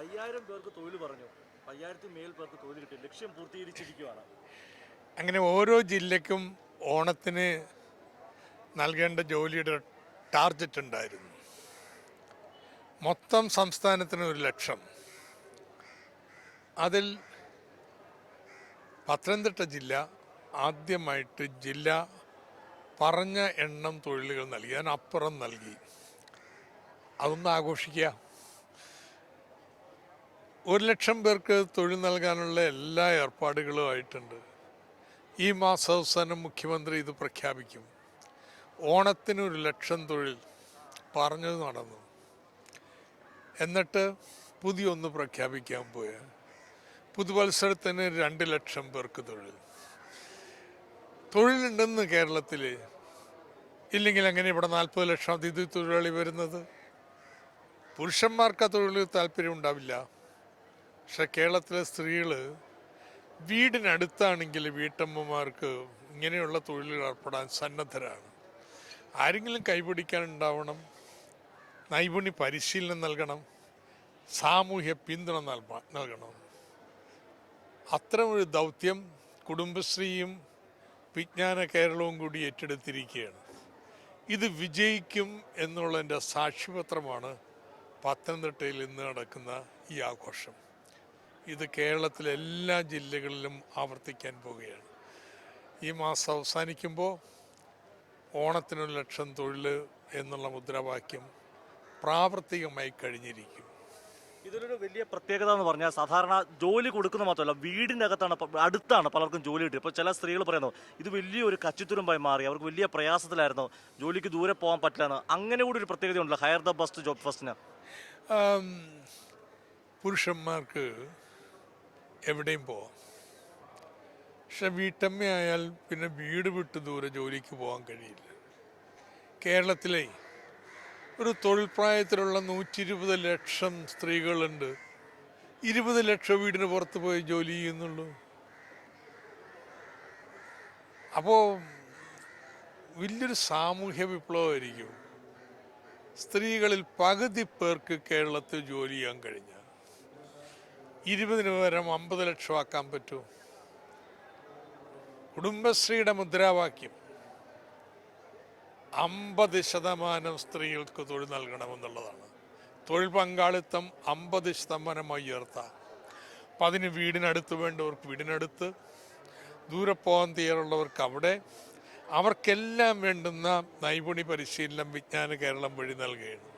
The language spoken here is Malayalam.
അയ്യായിരം പേർക്ക് തൊഴിൽ പറഞ്ഞു. അയ്യായിരത്തി മേൽ പേർക്ക് തൊഴിൽ കിട്ടി. ലക്ഷ്യം പൂർത്തീകരിച്ചിരിക്കുകയാണ് അങ്ങനെ ഓരോ ജില്ലക്കും ഓണത്തിന് നൽകേണ്ട ജോലിയുടെ ടാർജറ്റ് ഉണ്ടായിരുന്നു. മൊത്തം സംസ്ഥാനത്തിന് ഒരു ലക്ഷം. അതിൽ പത്തനംതിട്ട ജില്ല ആദ്യമായിട്ട് ജില്ല പറഞ്ഞ എണ്ണം തൊഴിലുകൾ നൽകി. അതിനപ്പുറം നൽകി. അതൊന്ന് ആഘോഷിക്കുക. ഒരു ലക്ഷം പേർക്ക് തൊഴിൽ നൽകാനുള്ള എല്ലാ ഏർപ്പാടുകളും ആയിട്ടുണ്ട്. ഈ മാസാവസാനം മുഖ്യമന്ത്രി ഇത് പ്രഖ്യാപിക്കും. ഓണത്തിന് ഒരു ലക്ഷം തൊഴിൽ പറഞ്ഞത് നടന്നു. എന്നിട്ട് പുതിയൊന്ന് പ്രഖ്യാപിക്കാൻ പോയ. പുതുവത്സരത്തിന് രണ്ട് ലക്ഷം പേർക്ക് തൊഴിൽ. തൊഴിലുണ്ടെന്ന് കേരളത്തിൽ ഇല്ലെങ്കിൽ എങ്ങനെ ഇവിടെ നാൽപ്പത് ലക്ഷം അതിഥി തൊഴിലാളി വരുന്നത്? പുരുഷന്മാർക്ക് ആ തൊഴിൽ താല്പര്യം ഉണ്ടാവില്ല. പക്ഷെ കേരളത്തിലെ സ്ത്രീകൾ വീടിനടുത്താണെങ്കിൽ വീട്ടമ്മമാർക്ക് ഇങ്ങനെയുള്ള തൊഴിലുകൾ ഏർപ്പെടാൻ സന്നദ്ധരാണ്. ആരെങ്കിലും കൈപിടിക്കാൻ ഉണ്ടാവണം നൈപുണ്യ പരിശീലനം നൽകണം സാമൂഹ്യ പിന്തുണ നൽകണം. അത്തരമൊരു ദൗത്യം കുടുംബശ്രീയും വിജ്ഞാന കേരളവും കൂടി ഏറ്റെടുത്തിരിക്കുകയാണ്. ഇത് വിജയിക്കും എന്നുള്ളതിന്റെ സാക്ഷിപത്രമാണ് പത്തനംതിട്ടയിൽ ഇന്ന് നടക്കുന്ന ഈ ആഘോഷം. ഇത് കേരളത്തിലെ എല്ലാ ജില്ലകളിലും ആവർത്തിക്കാൻ പോവുകയാണ്. ഈ മാസം അവസാനിക്കുമ്പോൾ ഓണത്തിനൊരു ലക്ഷം തൊഴിൽ എന്നുള്ള മുദ്രാവാക്യം പ്രാവർത്തികമായി കഴിഞ്ഞിരിക്കും. ഇതിലൊരു വലിയ പ്രത്യേകത എന്ന് പറഞ്ഞാൽ സാധാരണ ജോലി കൊടുക്കുന്ന മാത്രമല്ല വീടിന്റെ അകത്താണ് പ- അടുത്താണ് പലർക്കും ജോലി കിട്ടിയത്. ഇപ്പോൾ ചില സ്ത്രീകൾ പറയുന്നു ഇത് വലിയൊരു കച്ചിത്തുരുമ്പായി മാറി അവർക്ക് വലിയ പ്രയാസത്തിലായിരുന്നു ജോലിക്ക് ദൂരെ പോകാൻ പറ്റില്ലെന്ന്. അങ്ങനെ കൂടി ഒരു പ്രത്യേകത ഉണ്ടല്ലോ ഹയർ ദ ബസ്റ്റ് ജോബ് ഫസ്റ്റിന്. പുരുഷന്മാർക്ക് എവിടെയും പോവാം. പക്ഷെ വീട്ടമ്മയായാൽ പിന്നെ വീട് വിട്ട് ദൂരെ ജോലിക്ക് പോകാൻ കഴിയില്ല. കേരളത്തിലെ ഒരു തൊഴിൽ പ്രായത്തിലുള്ള നൂറ്റി ഇരുപത് ലക്ഷം സ്ത്രീകളുണ്ട്. ഇരുപത് ലക്ഷം വീടിന് പുറത്ത് പോയി ജോലി ചെയ്യുന്നുള്ളൂ. അപ്പോൾ വലിയൊരു സാമൂഹ്യ വിപ്ലവമായിരിക്കും. സ്ത്രീകളിൽ പകുതി പേർക്ക് കേരളത്തിൽ ജോലി ചെയ്യാൻ കഴിഞ്ഞ ഇരുപതിന് പകരം അമ്പത് ലക്ഷം ആക്കാൻ പറ്റൂ. കുടുംബശ്രീയുടെ മുദ്രാവാക്യം അമ്പത് ശതമാനം സ്ത്രീകൾക്ക് തൊഴിൽ നൽകണമെന്നുള്ളതാണ്. തൊഴിൽ പങ്കാളിത്തം അമ്പത് ശതമാനമായി ഉയർത്താം. അപ്പം അതിന് വീടിനടുത്ത് വേണ്ടവർക്ക് വീടിനടുത്ത് ദൂരെ പോകാൻ തീയറുള്ളവർക്ക് അവിടെ. അവർക്കെല്ലാം വേണ്ടുന്ന നൈപുണി പരിശീലനം വിജ്ഞാന കേരളം വഴി നൽകുകയാണ്.